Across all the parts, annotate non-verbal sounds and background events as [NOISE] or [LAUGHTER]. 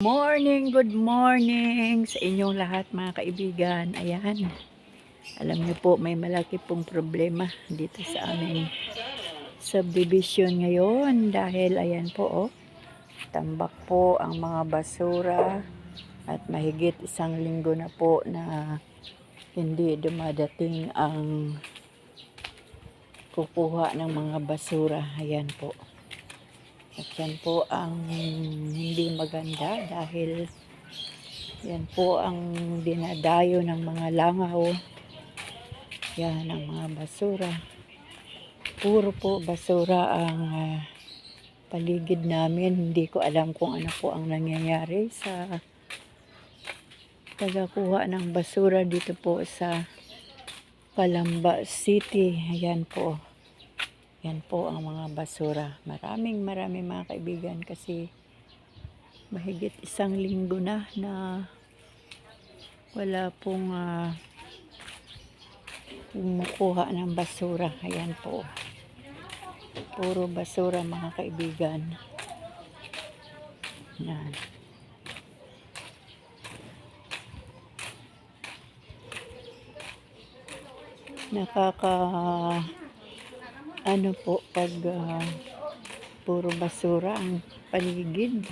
Morning, good morning sa inyong lahat mga kaibigan. Ayan. Alam niyo po, may malaki pong problema dito sa aming subdivision ngayon dahil ayan po oh, tambak po ang mga basura at mahigit isang linggo na po na hindi dumadating ang kukuha ng mga basura. Ayan po. At yan po ang hindi maganda dahil yan po ang dinadayo ng mga langaw. Yan ang mga basura. Puro po basura ang ah, paligid namin. Hindi ko alam kung ano po ang nangyayari sa tagakuha ng basura dito po sa Palamba City. Ayan po. Yan po ang mga basura. Maraming maraming mga kaibigan kasi mahigit isang linggo na na wala pong ah, kumukuha ng basura. Ayan po. Puro basura mga kaibigan. Yan. Nakaka ano po pag ah, puro basura ang paligid.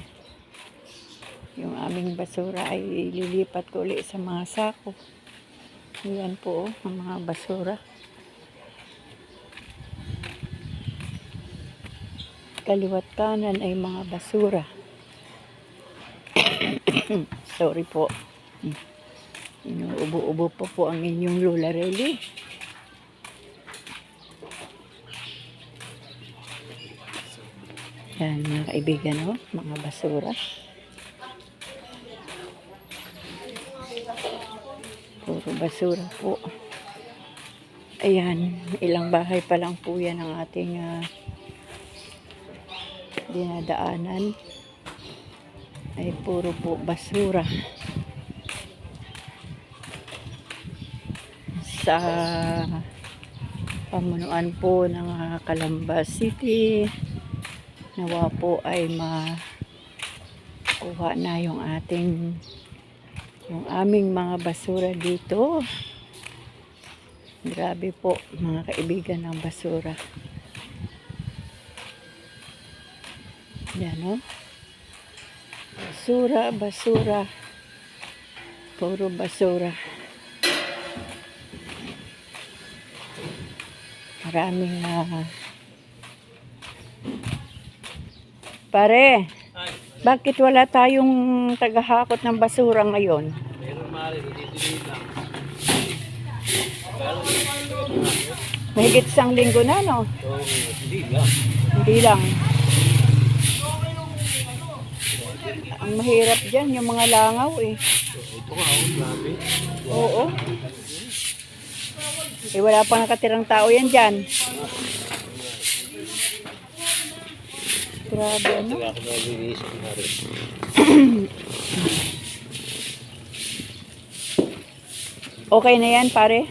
Yung aming basura ay ililipat ko ulit sa mga sako. Yan po oh, ang mga basura. Kaliwat kanan ay mga basura. [COUGHS] Sorry po. Inuubo-ubo pa po ang inyong Lola Relly. Yan, mga kaibigan, oh, mga basura. Puro basura po. Ayan, ilang bahay pa lang po yan ang ating ah, dinadaanan. Ay puro po basura. Sa pamunuan po ng ah, Calamba City, nawa po ay makuha na yung ating yung aming mga basura dito. Grabe po mga kaibigan ng basura. Yan o basura basura. Puro basura. Maraming na Pare, bakit wala tayong tagahakot ng basura ngayon? Meron mari, dito lang. Mahigit isang linggo na, no? Hindi lang. Hindi lang. Ang mahirap dyan, yung mga langaw eh. Ito nga, oh, grabe. Oo. Eh, wala pa nakatirang tao yan dyan. Grabe, ano? Ko na rin. Okay na yan, pare?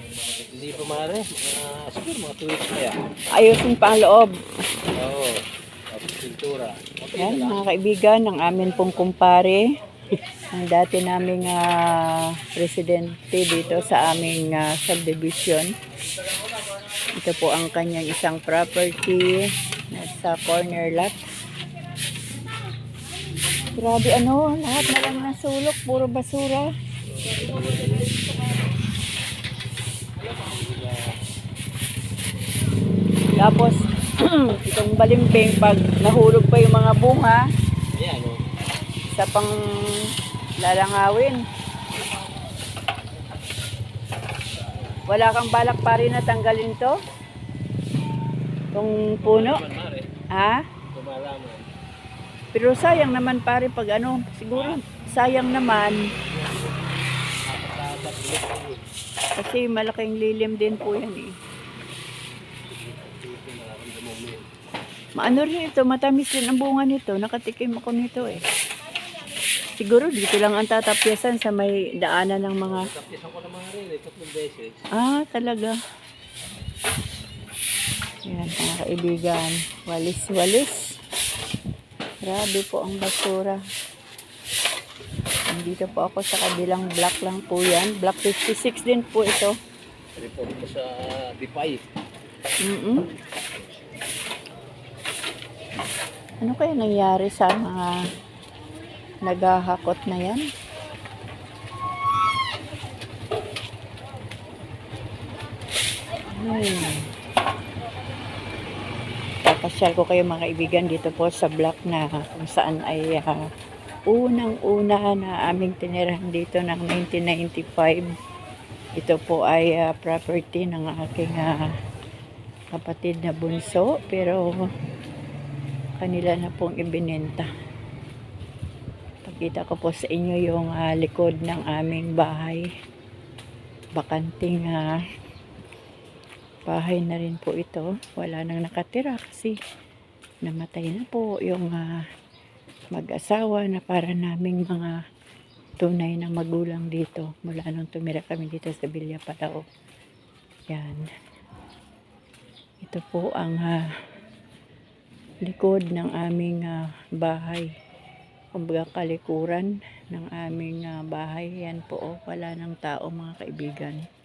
Hindi pa mari. Mga, siguro mga 2 weeks na yan. Ayusin pa ang loob. Oo. Tapos pintura. Okay Yan, mga kaibigan, ang amin pong kumpare, ang dati naming ah, presidente dito sa aming ah, subdivision. Ito po ang kanyang isang property sa corner lot. Grabe ano, lahat na lang nasulok, puro basura. Tapos, [CLEARS THROAT] itong balimbing, pag nahulog pa yung mga bunga, Ayan, oh. sa pang lalangawin. Wala kang balak pa rin na tanggalin to? Itong puno? Ha? Kumalaman. Pero sayang naman pare pag ano, siguro sayang naman ko kasi malaking lilim din po yan eh. Maano rin ito, matamis din ang bunga nito. Nakatikim ako nito eh. Siguro dito lang ang tatapyasan sa may daanan ng mga... Tapos ako naman rin, eh, tatlong beses. Ah, talaga. Yan, mga kaibigan. Walis-walis. Grabe po ang basura. Nandito po ako sa kabilang block lang po yan. Block 56 din po ito. Report ko sa Dipay. mm Ano kaya nangyari sa mga naghahakot na yan? Hmm. Papasyal ko kayo mga kaibigan dito po sa block na kung saan ay ah, unang-una na aming tinirahan dito ng 1995. Ito po ay ah, property ng aking ah, kapatid na bunso pero kanila na pong ibinenta. Pakita ko po sa inyo yung ah, likod ng aming bahay. Bakanting ah, bahay na rin po ito. Wala nang nakatira kasi namatay na po yung ah, mag-asawa na para naming mga tunay na magulang dito mula nung tumira kami dito sa Villa Palao. Yan. Ito po ang ah, likod ng aming ah, bahay. Kumbaga kalikuran ng aming ah, bahay. Yan po, oh, wala ng tao mga kaibigan.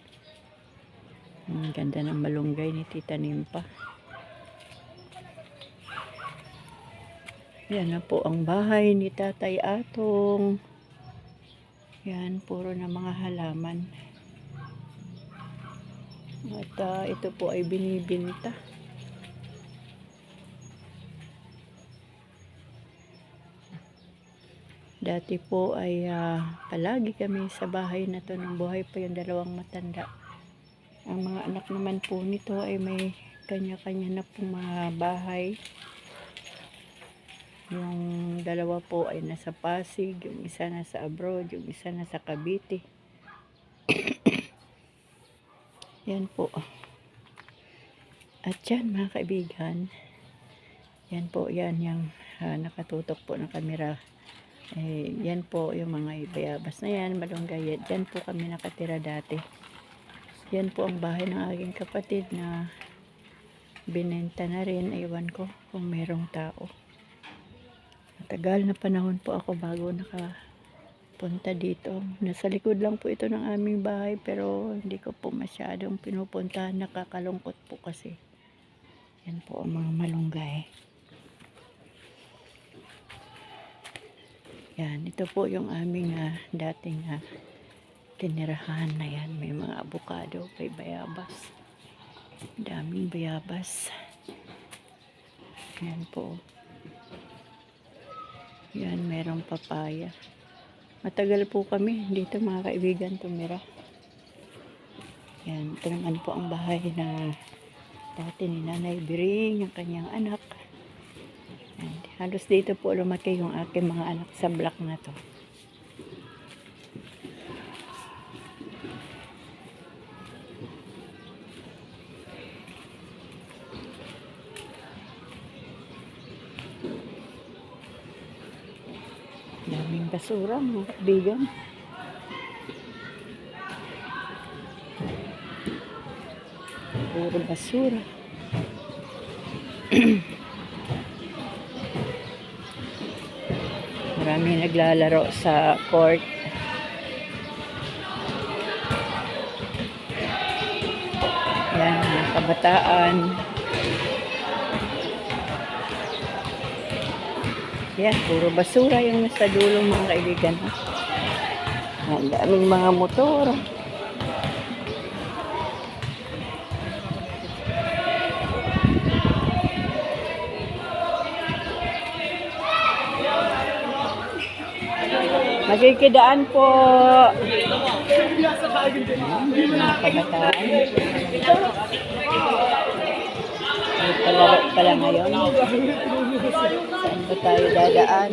Ang ganda ng malunggay ni Tita Nimpa. Yan na po ang bahay ni Tatay Atong. Yan, puro na mga halaman. At ah, ito po ay binibinta. Dati po ay ah, palagi kami sa bahay na to nung buhay pa yung dalawang matanda. Ang mga anak naman po nito ay may kanya-kanya na pong mga bahay. Yung dalawa po ay nasa Pasig, yung isa nasa abroad, yung isa nasa Cavite. [COUGHS] Yan po. At yan mga kaibigan, yan po, yan yung ah, nakatutok po ng kamera. Eh, yan po yung mga bayabas na yan, malunggay. Yan po kami nakatira dati. Yan po ang bahay ng aking kapatid na binenta na rin. Ewan ko kung merong tao. Matagal na panahon po ako bago nakapunta dito. Nasa likod lang po ito ng aming bahay pero hindi ko po masyadong pinupuntahan. Nakakalungkot po kasi. Yan po ang mga malunggay. Yan, ito po yung aming ah, dating ah, tinirahan na yan. May mga abukado, may bayabas. Daming bayabas. Yan po. Yan, merong papaya. Matagal po kami dito mga kaibigan tumira. Yan, ito naman po ang bahay na dati ni Nanay Biring, ang kanyang anak. Yan, halos dito po lumaki yung aking mga anak sa block na to. Basura mga kaibigan. Puro basura. [CLEARS THROAT] Maraming naglalaro sa court. Yan, mga kabataan. Yan, puro basura yung nasa dulo mga kaibigan. Ang daming mga motor. Magkikidaan po. Mga kabataan. Palaro pala ngayon. Saan ba tayo dadaan?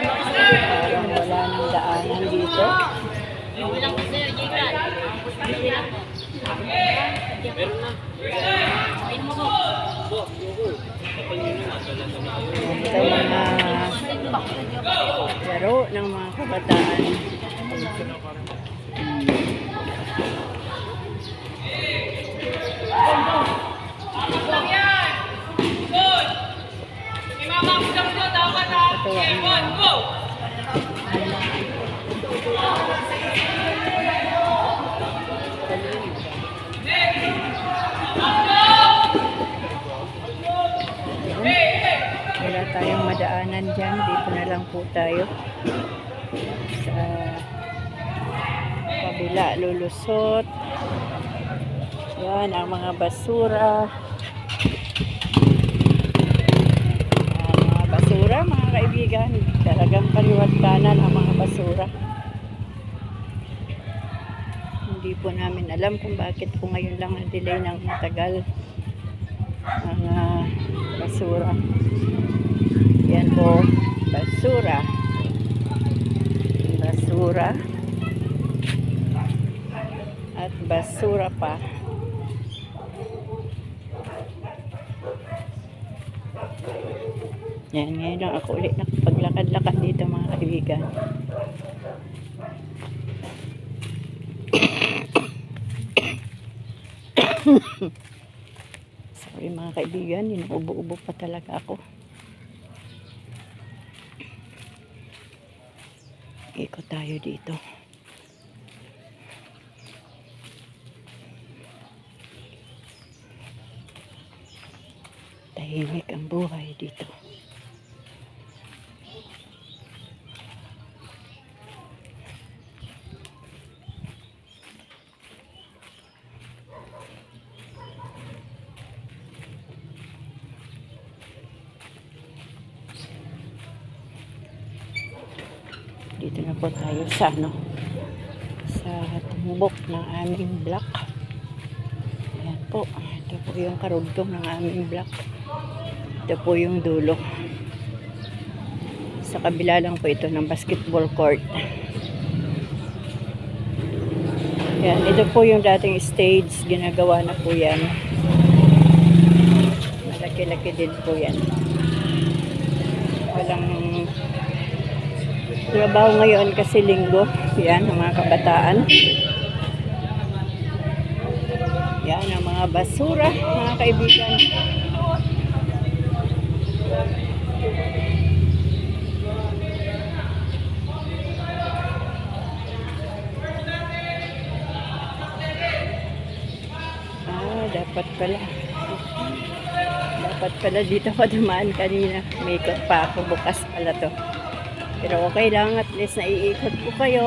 Parang wala nang daanan dito. Ito mga laro ng mga kabataan. Katuwa niya. Wala tayong madaanan dyan. Dito na lang po tayo. Sa kabila lulusot. Yan ang mga basura. Kaibigan. Talagang kaliwatanan ang mga basura. Hindi po namin alam kung bakit po ngayon lang ang delay ng matagal ang ah, basura. Yan po, basura. Basura. At basura pa. Yan, ngayon lang ako ulit nakapaglakad-lakad dito mga kaibigan. [COUGHS] Sorry mga kaibigan, inuubo-ubo pa talaga ako. Ikot tayo dito. Tahimik ang buhay dito. Po tayo sa ano sa tumbok ng aming block. Ayan po. Ito po yung karugtong ng aming block. Ito po yung dulo. Sa kabila lang po ito ng basketball court. Yan, ito po yung dating stage. Ginagawa na po yan. Malaki-laki din po yan. Walang trabaho ngayon kasi linggo. Yan, ang mga kabataan. Yan, ang mga basura, mga kaibigan. Ah, dapat pala. Dapat pala dito [LAUGHS] pa dumaan kanina. May pa ako. Bukas pala to. Pero okay lang. At least naiikot ko kayo.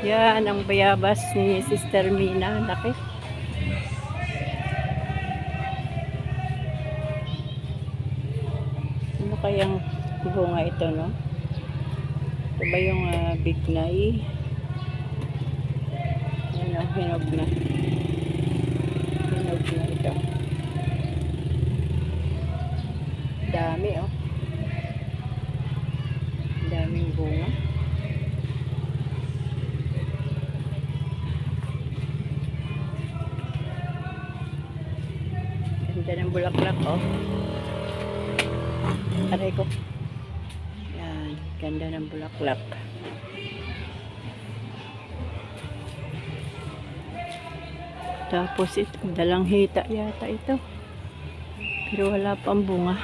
Yan ang bayabas ni Sister Mina. Laki. Ano kayang bunga ito, no? Ito ba yung uh, bignay? Ano, hinog na. Hinog na ito. Dami, oh. Daming bunga. Ganda ng bulaklak, oh. Aray ko. Yan, ganda ng bulaklak. Tapos ito, dalang hita yata ito. Pero wala pang bunga.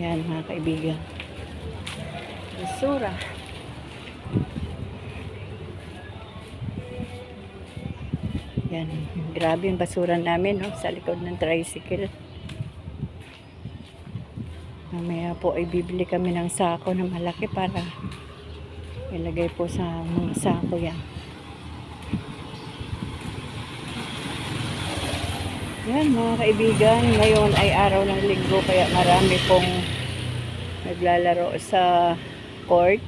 Yan mga kaibigan. Basura. Yan, grabe yung basura namin no, sa likod ng tricycle. Mamaya po ay bibili kami ng sako na malaki para ilagay po sa mga sako yan. Yan mga kaibigan, ngayon ay araw ng linggo kaya marami pong naglalaro sa court.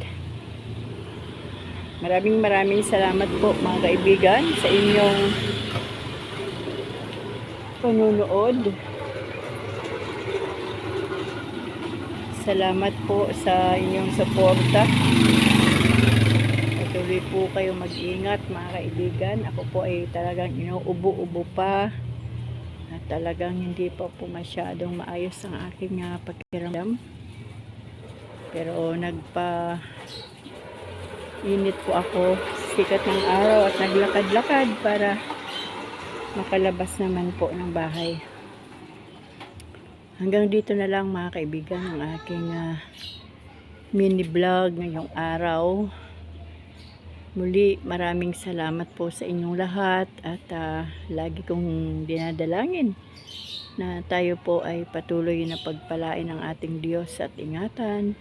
Maraming maraming salamat po mga kaibigan sa inyong panunood. Salamat po sa inyong suporta. Patuloy po kayo mag-ingat mga kaibigan. Ako po ay talagang inuubo-ubo pa. At talagang hindi pa po masyadong maayos ang aking uh, pakiramdam. Pero nagpa init po ako sikat ng araw at naglakad-lakad para makalabas naman po ng bahay. Hanggang dito na lang mga kaibigan ang aking ah, mini vlog ngayong araw. Muli maraming salamat po sa inyong lahat at ah, lagi kong dinadalangin na tayo po ay patuloy na pagpalain ng ating Diyos at ingatan.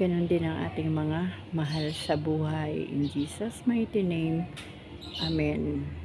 Ganon din ang ating mga mahal sa buhay. In Jesus' mighty name, Amen.